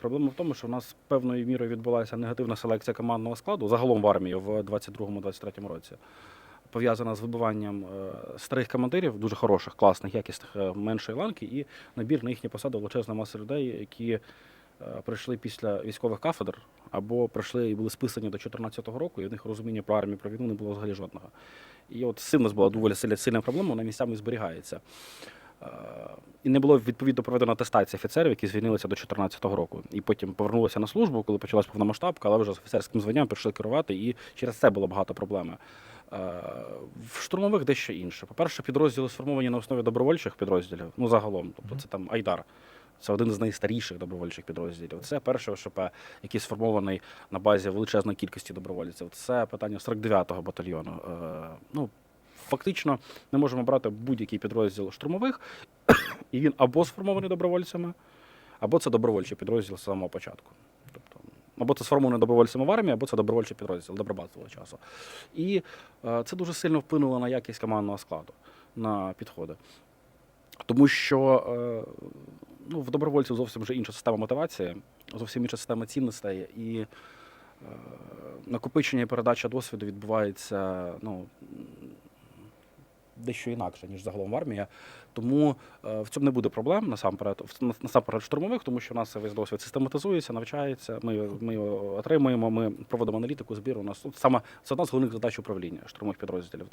Проблема в тому, що в нас певною мірою відбулася негативна селекція командного складу загалом в армії в 22-23 році. Пов'язана з вибиванням е, старих командирів, дуже хороших, класних, якісних е, меншої ланки, і набір на їхні посади величезна маса людей, які е, прийшли після військових кафедр або прийшли і були списані до 2014 року, і в них розуміння про армію про війну не було взагалі жодного. І от з цим нас була доволі сильна проблема, вона місцями зберігається. Е, І не було відповідно проведено атестації офіцерів, які звільнилися до 2014 року. І потім повернулися на службу, коли почалась повномасштабка, але вже з офіцерським званням прийшли керувати, і через це було багато проблем. Е, В штурмових дещо інше. По-перше, підрозділи сформовані на основі добровольчих підрозділів, ну загалом, тобто це там Айдар. Це один з найстаріших добровольчих підрозділів. Це перший ОШП, який сформований на базі величезної кількості добровольців. Це питання 49-го батальйону. Е, Ну, фактично, ми можемо брати будь-який підрозділ штурмових, і він або сформований добровольцями, або це добровольчий підрозділ з самого початку. Тобто, або це сформований добровольцями в армії, або це добровольчий підрозділ добробатового часу. І е, це дуже сильно вплинуло на якість командного складу, на підходи. Тому що е, ну, в добровольців зовсім вже інша система мотивації, зовсім інша система цінностей, і е, накопичення і передача досвіду відбувається ну, дещо інакше, ніж загалом в армії. Тому е, в цьому не буде проблем насамперед, в- насамперед штурмових, тому що у нас весь досвід систематизується, навчається. Ми, ми отримуємо, ми проводимо аналітику, збір. У нас тут саме це одна з головних задач управління штурмових підрозділів.